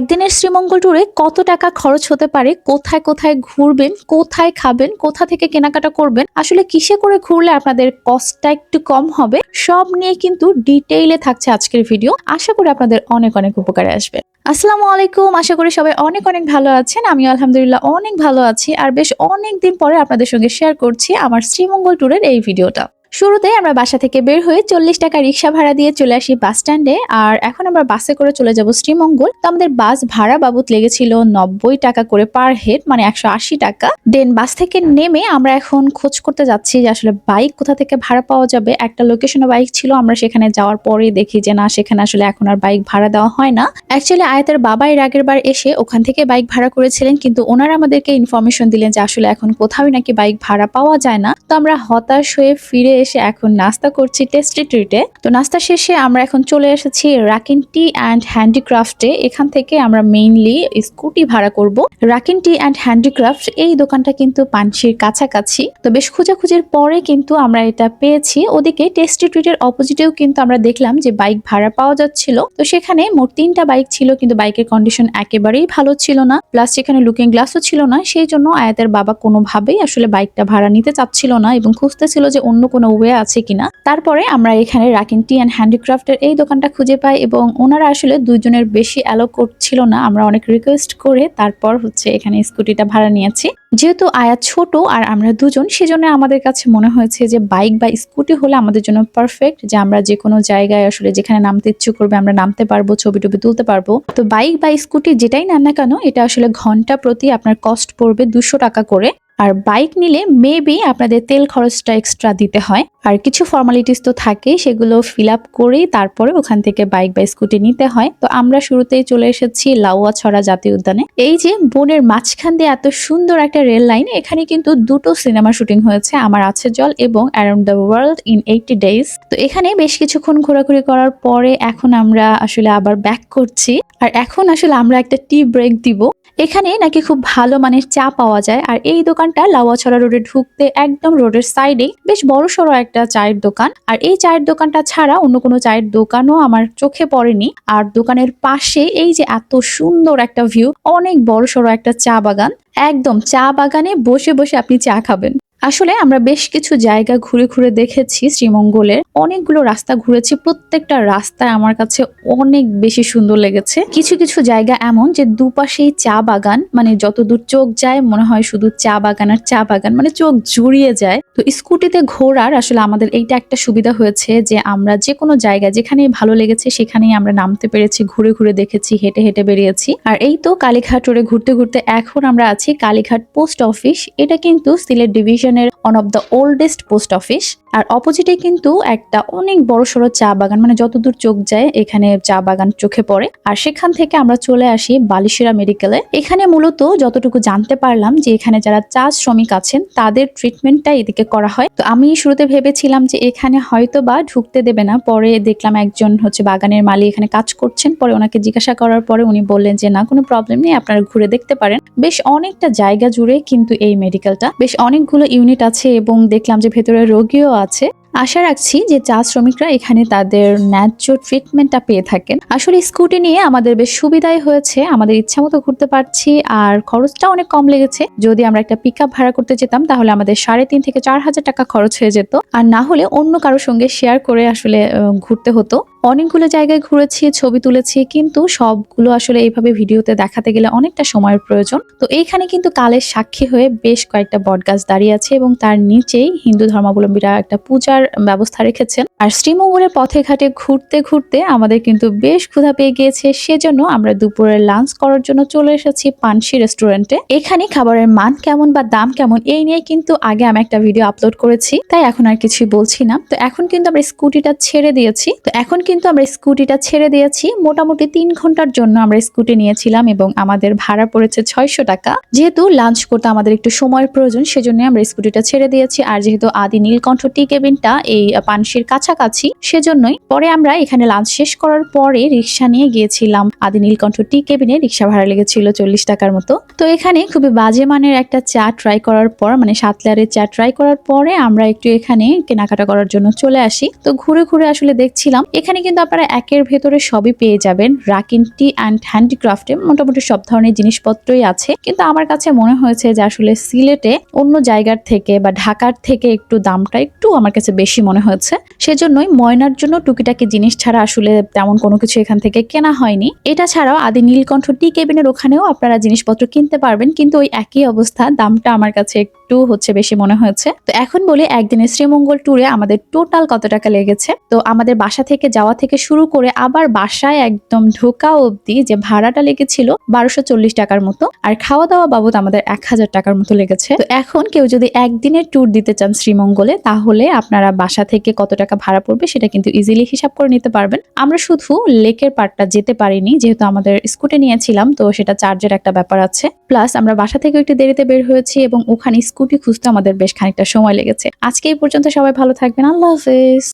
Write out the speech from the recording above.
একদিনের শ্রীমঙ্গল ট্যুরে কত টাকা খরচ হতে পারে? কোথায় কোথায় ঘুরবেন? কোথায় খাবেন? কোথা থেকে কেনাকাটা করবেন? আসলে কিসে করে ঘুরলে আপনাদের কস্টটা একটু কম হবে? সব নিয়ে কিন্তু ডিটেইলে থাকছে আজকের ভিডিও আশা করি আপনাদের অনেক অনেক উপকারে আসবে। আসসালামু আলাইকুম। আশা করি সবাই অনেক অনেক ভালো আছেন। আমি আলহামদুলিল্লাহ অনেক ভালো আছি। আর বেশ অনেক দিন পরে আপনাদের সঙ্গে শেয়ার করছি আমার শ্রীমঙ্গল ট্যুরের এই ভিডিওটা শুরুতে আমরা বাসা থেকে বের হয়ে চল্লিশ টাকা রিক্সা ভাড়া দিয়ে চলে আসি বাস স্ট্যান্ডে। আর এখন আমরা বাসে করে চলে যাব শ্রীমঙ্গল। তো আমাদের বাস ভাড়া বাবদ লেগেছিল নব্বই টাকা করে পার হেড মানে একশো আশি টাকা। দেন বাস থেকে নেমে আমরা এখন খোঁজ করতে যাচ্ছি যে আসলে বাইক কোথা থেকে ভাড়া পাওয়া যাবে। একটা লোকেশনে বাইক ছিল, আমরা সেখানে যাওয়ার পরে দেখি যে না, সেখানে আসলে এখন আর বাইক ভাড়া দেওয়া হয় না। অ্যাকচুয়ালি আয়াতের বাবা এর আগের বার এসে ওখান থেকে বাইক ভাড়া করেছিলেন, কিন্তু ওনারা আমাদেরকে ইনফরমেশন দিলেন যে আসলে এখন কোথাও নাকি বাইক ভাড়া পাওয়া যায় না। তো আমরা হতাশ হয়ে ফিরে এসে এখন নাস্তা করছি টেস্টি ট্রিটে তো নাস্তা শেষে আমরা এখন চলে এসেছি রাকিন টি অ্যান্ড হ্যান্ডিক্রাফটে। এখান থেকে আমরা মেইনলি স্কুটি ভাড়া করব। রাকিন টি অ্যান্ড হ্যান্ডিক্রাফট এই দোকানটা কিন্তু পানশির কাছাকাছি। তো বেশ খোঁজাখুঁজির পরে কিন্তু আমরা এটা পেয়েছি। ওদিকে টেস্টি ট্রিটের অপোজিটেও কিন্তু আমরা দেখলাম যে বাইক ভাড়া পাওয়া যাচ্ছিল। তো সেখানে মোট তিনটা বাইক ছিল, কিন্তু বাইকের কন্ডিশন একেবারেই ভালো ছিল না। প্লাস সেখানে লুকিং গ্লাসও ছিল না। সেই জন্য আয়াতের বাবা কোনোভাবেই আসলে বাইকটা ভাড়া নিতে চাচ্ছিল না এবং খুঁজতেছিল যে অন্য কোনো ওয়ে আছে কিনা, তারপরে আমরা এখানে রাকিন টি অ্যান্ড হ্যান্ডিক্রাফটের এই দোকানটা খুঁজে পাই এবং ওনারা আসলে দুইজনের বেশি অ্যালো করছিল না। আমরা অনেক রিকোয়েস্ট করে তারপর হচ্ছে এখানে স্কুটিটা ভাড়া নিয়েছি। যেহেতু আয়া ছোট আর আমরা দুজন, সেজন্য আমাদের কাছে মনে হয়েছে যে বাইক বা স্কুটি হলে আমাদের জন্য পারফেক্ট যে আমরা যে কোনো জায়গায় আসলে যেখানে নামতে ইচ্ছুক করবে আমরা নামতে পারব, ছবি টবি তুলতে পারব। তো বাইক বা স্কুটি যেটাই নেন না কেন, এটা আসলে ঘণ্টা প্রতি আপনার কস্ট পড়বে দুশো টাকা করে। আর বাইক নিলে মেবি আপনাদের তেল খরচটা এক্সট্রা দিতে হয়। আর কিছু ফর্মালিটিস তো থাকে, সেগুলো ফিল আপ করেই তারপরে ওখান থেকে বাইক বা স্কুটি নিতে হয়। তো আমরা শুরুতেই চলে এসেছি লাউয়া ছড়া জাতীয় উদ্যানে। এই যে বনের মাঝখান দিয়ে এত সুন্দর একটা রেল লাইন এখানে কিন্তু দুটো সিনেমা শুটিং হয়েছে, আমার আছে জল এবং around the world in eighty days তো এখানে বেশ কিছুক্ষণ ঘোরাঘুরি করার পরে এখন আমরা আসলে আবার ব্যাক করছি। আর এখন আসলে আমরা একটা টি ব্রেক দিব। এখানে নাকি খুব ভালো মানের চা পাওয়া যায়, আর এই দোকানটা লাওয়াছড়া রোডে ঢুকতে একদম রোডের সাইডে বেশ বড় সড়ো একটা চায়ের দোকান। আর এই চায়ের দোকানটা ছাড়া অন্য কোনো চায়ের দোকানও আমার চোখে পড়েনি। আর দোকানের পাশে এই যে এত সুন্দর একটা ভিউ, অনেক বড় সড়ো একটা চা বাগান। একদম চা বাগানে বসে বসে আপনি চা খাবেন। আসলে আমরা বেশ কিছু জায়গা ঘুরে ঘুরে দেখেছি শ্রীমঙ্গলের। অনেকগুলো রাস্তা ঘুরেছি, প্রত্যেকটা রাস্তায় আমার কাছে অনেক বেশি সুন্দর লেগেছে। কিছু কিছু জায়গা এমন যে দুপাশেই চা বাগান মানে যত দূর চোখ যায় মনে হয় শুধু চা বাগান আর চা বাগান মানে চোখ জুড়িয়ে যায়। তো স্কুটিতে ঘোরার আসলে আমাদের এইটা একটা সুবিধা হয়েছে যে আমরা যে কোনো জায়গা যেখানেই ভালো লেগেছে সেখানেই আমরা নামতে পেরেছি, ঘুরে ঘুরে দেখেছি, হেঁটে হেঁটে বেরিয়েছি। আর এই তো কালীঘাট রোডে ঘুরতে ঘুরতে এখন আমরা আছি কালীঘাট পোস্ট অফিস এটা কিন্তু সিলেট ডিভিশনের one of the oldest post office আর অপোজিটে কিন্তু একটা অনেক বড় সড়ো চা বাগান মানে যতদূর চোখ যায় এখানে চা বাগান চোখে পড়ে। আর সেখান থেকে আমরা চলে আসি বালিশিরা মেডিকেলে এখানে মূলত যতটুকু জানতে পারলাম যে এখানে যারা চা শ্রমিক আছেন, তাদের ট্রিটমেন্টটা এদিকে করা হয়। তো আমি শুরুতে ভেবেছিলাম যে এখানে হয়তো বা ঢুকতে দেবে না। পরে দেখলাম একজন হচ্ছে বাগানের মালি এখানে কাজ করছেন। পরে ওনাকে জিজ্ঞাসা করার পরে উনি বললেন যে, না, কোনো প্রবলেম নেই, আপনারা ঘুরে দেখতে পারেন। বেশ অনেকটা জায়গা জুড়ে কিন্তু এই মেডিকেলটা বেশ অনেকগুলো ইউনিট আছে এবং দেখলাম যে ভেতরে রোগীও আছে। আশা রাখছি যে চা শ্রমিকরা এখানে তাদের ন্যায্য ট্রিটমেন্টটা পেয়ে থাকেন। আসলে স্কুটি নিয়ে আমাদের বেশ সুবিধাই হয়েছে। আমাদের ইচ্ছা মতো ঘুরতে পারছি আর খরচটা অনেক কম লেগেছে। যদি আমরা একটা পিক ভাড়া করতে যেতাম, তাহলে আমাদের সাড়ে তিন থেকে চার হাজার টাকা খরচ হয়ে যেত। আর না হলে অন্য কারোর সঙ্গে শেয়ার করে আসলে ঘুরতে হতো। অনেকগুলো জায়গায় ঘুরেছি, ছবি তুলেছি, কিন্তু সবগুলো আসলে এইভাবে ভিডিওতে দেখাতে গেলে অনেকটা সময়ের প্রয়োজন। তো এইখানে কিন্তু কালের সাক্ষী হয়ে বেশ কয়েকটা বটগাছ দাঁড়িয়ে আছে এবং তার নিচেই হিন্দু ধর্মাবলম্বীরা একটা পূজার ব্যবস্থা রেখেছেন। আর শ্রীমঙ্গলের পথে ঘাটে ঘুরতে ঘুরতে আমাদের কিন্তু বেশ ক্ষুধা পেয়ে গিয়েছে। সেজন্য আমরা দুপুরের লাঞ্চ করার জন্য চলে এসেছি পানসি রেস্টুরেন্টে এখানে খাবারের মান কেমন বা দাম কেমন এই নিয়ে কিন্তু আগে আমি একটা ভিডিও আপলোড করেছি, তাই এখন আর কিছুই বলছি না। তো এখন কিন্তু আমরা স্কুটিটা ছেড়ে দিয়েছি। তো এখন কিন্তু আমরা স্কুটিটা ছেড়ে দিয়েছি। মোটামুটি তিন ঘণ্টার জন্য আমরা স্কুটি নিয়েছিলাম এবং আমাদের ভাড়া পড়েছে ছয়শো টাকা। যেহেতু লাঞ্চ করতে আমাদের একটু সময়ের প্রয়োজন সেজন্য আমরা স্কুটিটা ছেড়ে দিয়েছি। আর যেহেতু আদি নীলকণ্ঠ টি কেবিনটা এই পানসির কাছাকাছি, সেজন্যই পরে আমরা এখানে লাঞ্চ শেষ করার পরে রিক্সা নিয়ে গিয়েছিলাম। আদি নীলকণ্ঠ টি কেবিনে রিক্সা ভাড়া লেগেছিল চল্লিশ টাকার মতো। তো এখানে খুবই বাজে মানের একটা চা ট্রাই করার পর মানে সাত লেয়ারের চা ট্রাই করার পরে আমরা একটু এখানে কেনাকাটা করার জন্য চলে আসি। তো ঘুরে ঘুরে আসলে দেখছিলাম, এখানে কিন্তু আপনারা একের ভেতরে সবই পেয়ে যাবেন। রাকিন টি অ্যান্ড হ্যান্ডিক্রাফটে মোটামুটি সব ধরনের জিনিসপত্রই আছে। কিন্তু আমার কাছে মনে হয়েছে যে আসলে সিলেটে অন্য জায়গার থেকে বা ঢাকার থেকে একটু দামটা একটু আমার কাছে বেশি মনে হয়েছে। সেজন্যই ময়নার জন্য টুকিটাকি জিনিস ছাড়া আসলে তেমন কোনো কিছু এখান থেকে কেনা হয়নি। এটা ছাড়াও আদি নীলকণ্ঠ টি কেবিনের ওখানেও আপনারা জিনিসপত্র কিনতে পারবেন। কিন্তু ওই একই অবস্থা, দামটা আমার কাছে একটু হচ্ছে বেশি মনে হয়েছে। তো এখন বলি একদিনের শ্রীমঙ্গল ট্যুরে আমাদের টোটাল কত টাকা লেগেছে? তো আমাদের বাসা থেকে যাওয়া থেকে শুরু করে আবার বাসায় একদম ঢোকা অবধি যে ভাড়াটা লেগেছিল বারোশো চল্লিশ টাকার মতো, আর খাওয়া দাওয়া বাবদ আমাদের এক হাজার টাকার মতো লেগেছে। তো এখন কেউ যদি একদিনের ট্যুর দিতে চান শ্রীমঙ্গলে, তাহলে আপনারা বাসা থেকে কত টাকা ভাড়া পড়বে সেটা কিন্তু ইজিলি হিসাব করে নিতে পারবেন। আমরা শুধু লেকের পার্টটা যেতে পারিনি, যেহেতু আমাদের স্কুটে নিয়েছিলাম, তো সেটা চার্জের একটা ব্যাপার আছে। প্লাস আমরা বাসা থেকে একটু দেরিতে বের হয়েছি এবং ওখানে স্কুটি খুঁজতে আমাদের বেশ খানিকটা সময় লেগেছে। আজকে এই পর্যন্ত সবাই ভালো থাকবেন। আল্লাহ হাফেজ।